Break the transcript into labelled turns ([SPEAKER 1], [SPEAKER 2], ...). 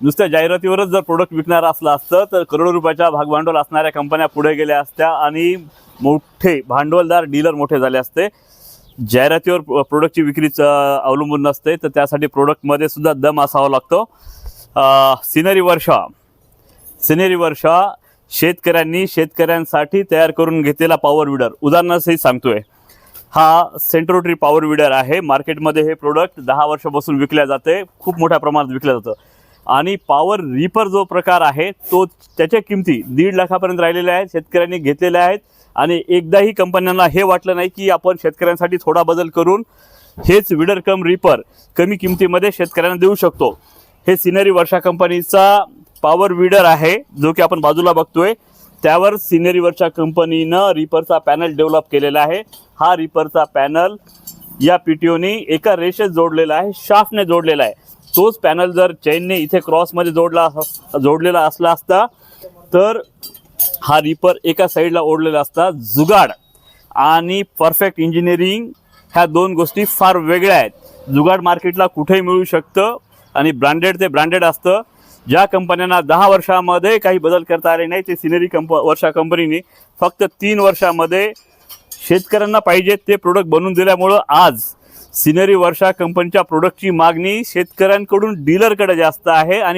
[SPEAKER 1] नुसत्या जाहिरातीवरच जर प्रोडक्ट विकणार असलं असतं तर करोडो रुपयाच्या भागभांडवल असणाऱ्या कंपन्या पुढे गेल्या असत्या आणि मोठे भांडवलदार डीलर मोठे झाले असते. जाहिरातीवर प्रोडक्टची विक्रीच अवलंबून नसते तर त्यासाठी प्रोडक्टमध्ये सुद्धा दम असावा लागतो. सिनरी वर्षा. सिनेरी वर्षा शेतकऱ्यांनी शेतकऱ्यांसाठी तयार करून घेतलेला पॉवर विडर उदाहरणासही सांगतोय. हा सेंट्रोट्री पॉवर विडर आहे. मार्केटमध्ये हे प्रोडक्ट दहा वर्षापासून विकल्या जाते. खूप मोठ्या प्रमाणात विकलं जातं. आणि पॉवर रिपर जो प्रकार आहे तो त्याच्या किमती दीड लाखापर्यंत राहिलेल्या आहेत शेतकऱ्यांनी घेतलेल्या आहेत. आणि एकदाही कंपन्यांना हे वाटलं नाही की आपण शेतकऱ्यांसाठी थोडा बदल करून हेच विडर कम रिपर कमी किमतीमध्ये शेतकऱ्यांना देऊ शकतो. हे सिनरी वर्षा कंपनीचा पॉवर विडर आहे जो की आपण बाजूला बघतोय. त्यावर सिनरी वर्षा कंपनीनं रिपरचा पॅनल डेव्हलप केलेला आहे. हा रिपरचा पॅनल या पीटीओनी एका रेषेत जोडलेला आहे शाफ्टने जोडलेला आहे. तोच पॅनल जर चैनने इथे क्रॉसमध्ये जोडला जोडलेला असला असता तर हा रिपर एका साईडला ओढलेला असता जुगाड. आणि परफेक्ट इंजिनिअरिंग ह्या दोन गोष्टी फार वेगळ्या आहेत. जुगाड मार्केटला कुठेही मिळू शकतं आणि ब्रँडेड ते ब्रँडेड असतं. ज्या कंपन्यांना दहा वर्षामध्ये काही बदल करता आले नाही ते सिनेरी कंप वर्षा कंपनीने फक्त तीन वर्षामध्ये शेतकऱ्यांना पाहिजे ते प्रोडक्ट बनवून दिल्यामुळं आज सिनरी वर्षा कंपनीच्या प्रोडक्टची मागणी शेतकऱ्यांकडून डीलरकडे जास्त आहे आणि